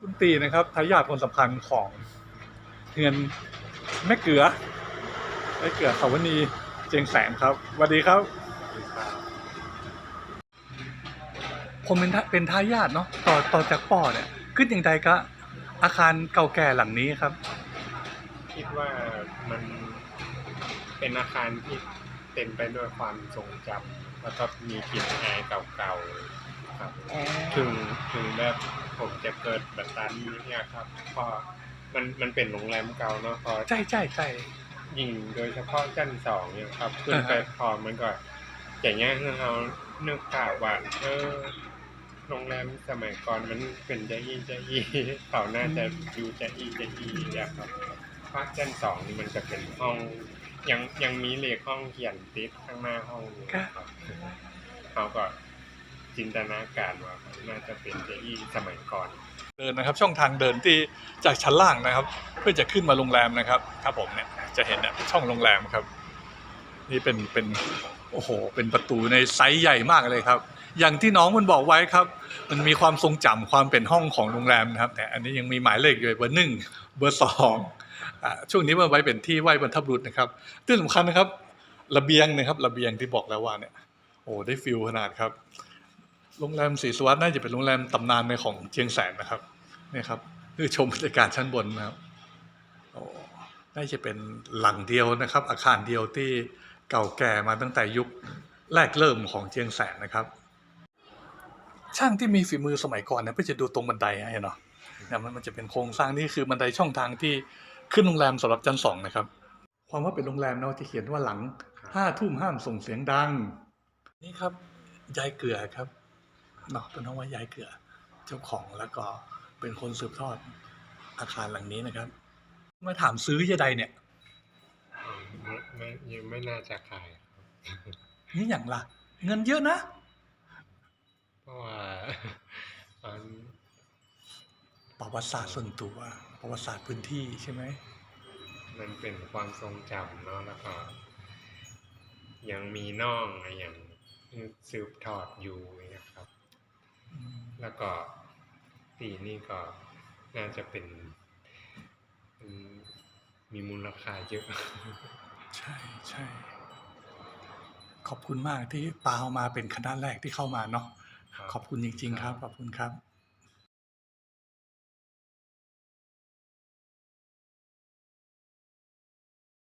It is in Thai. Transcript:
คุณตีนะครับทายาทคนสำคัญของเงินแม่เกลือแม่เกลือสาวนีเจียงแสนครับสวัสดีครับ ผมเป็นทาเป็นทายาทเนาะต่อต่อจากป่อเนี่ยขึ้นอย่างไรก็อาคารเก่าแก่หลังนี้ครับ คิดว่ามันเป็นอาคารที่ เต็มไปด้วยความทรงจำแล้วก็มีกลิ่นอายเก่าๆครับถึงถึงแบบผมจะเกิดแบบตันเนี่ยครับพอมันมันเป็นโรงแรมเก่าเนาะพอใช่ใช่ใช่ ยิ่งโดยเฉพาะชั้นสองเนี่ยครับขึ้นไปอ่าฮะ พอมันก็อย่างเงี้ยคือเรานึกภาพว่าเออโรงแรมสมัยก่อนมันเป็นใจอีใจอีเขาน่าจะอยู่ใจอีใจอีเนี่ยครับภาคชั้นสองนี่มันจะเป็นห้อง ยังยังมีเลขห้องเขียนติดข้างหน้าห้องอยู่ครับเขาก็จินตนาการว่าน่าจะเป็นใจอีสมัยก่อน เดินนะครับ ช่องทางเดินที่จากชั้นล่างนะครับ เพื่อจะขึ้นมาโรงแรมนะครับครับผมเนี่ยจะเห็นเนี่ยช่องโรงแรมครับ นี่เป็นเป็นโอ้โห เป็นประตูในไซส์ใหญ่มากเลยครับ อย่างที่น้องมันบอกไว้ครับ มันมีความทรงจำความเป็นห้องของโรงแรมนะครับ แต่อันนี้ยังมีหมายเลขอยู่เบอร์หนึ่งเบอร์สองอ่า ช่วงนี้มันไว้เป็นที่ไหว้บรรพบุรุษนะครับที่สำคัญนะครับ ระเบียงนะครับ ระเบียงที่บอกแล้วว่าเนี่ย โอ้ได้ฟิลขนาดครับ โรงแรมศรีสวัสดิ์น่าจะเป็นโรงแรมตำนานในของเชียงแสนนะครับนี่ครับคือชมบรรยากาศชั้นบนนะครับโอ้น่าจะเป็นหลังเดียวนะครับ อาคารเดียวที่เก่าแก่มาตั้งแต่ยุคแรกเริ่มของเชียงแสนนะครับ ช่างที่มีฝีมือสมัยก่อนเนี่ยเพื่อจะดูตรงบันไดให้เนาะเนี่ยมันจะเป็นโครงสร้างนี่คือบันไดช่องทางที่ ขึ้นโรงแรมสำหรับชั้นสองนะครับ ความว่าเป็นโรงแรมเนาะจะเขียนว่าหลังห้าทุ่มห้ามส่งเสียงดัง นี่ครับยายเกลือครับเนาะเป็นน้องว่ายายเกลือ เจ้าของแล้วก็เป็นคนสืบทอดอาคารหลังนี้นะครับ มาถามซื้อยาใดเนี่ยไม่ไม่ยังไม่น่าจะขายครับนี่อย่างละเงินเยอะนะเพราะว่ามันประวัติศาสตร์ส่วนตัว ประวัติศาสตร์พื้นที่ใช่ไหมมันเป็นความทรงจำเนาะแล้วก็ยังมีน่องอะไรอย่างสืบทอดอยู่นะครับอืมแล้วก็ปีนี้ก็น่าจะเป็นอืมมีมูลค่าเยอะ ใช่ใช่ขอบคุณมากที่ปาเอามาเป็นคณะแรกที่เข้ามาเนาะขอบคุณจริง ๆ ครับ ขอบคุณครับ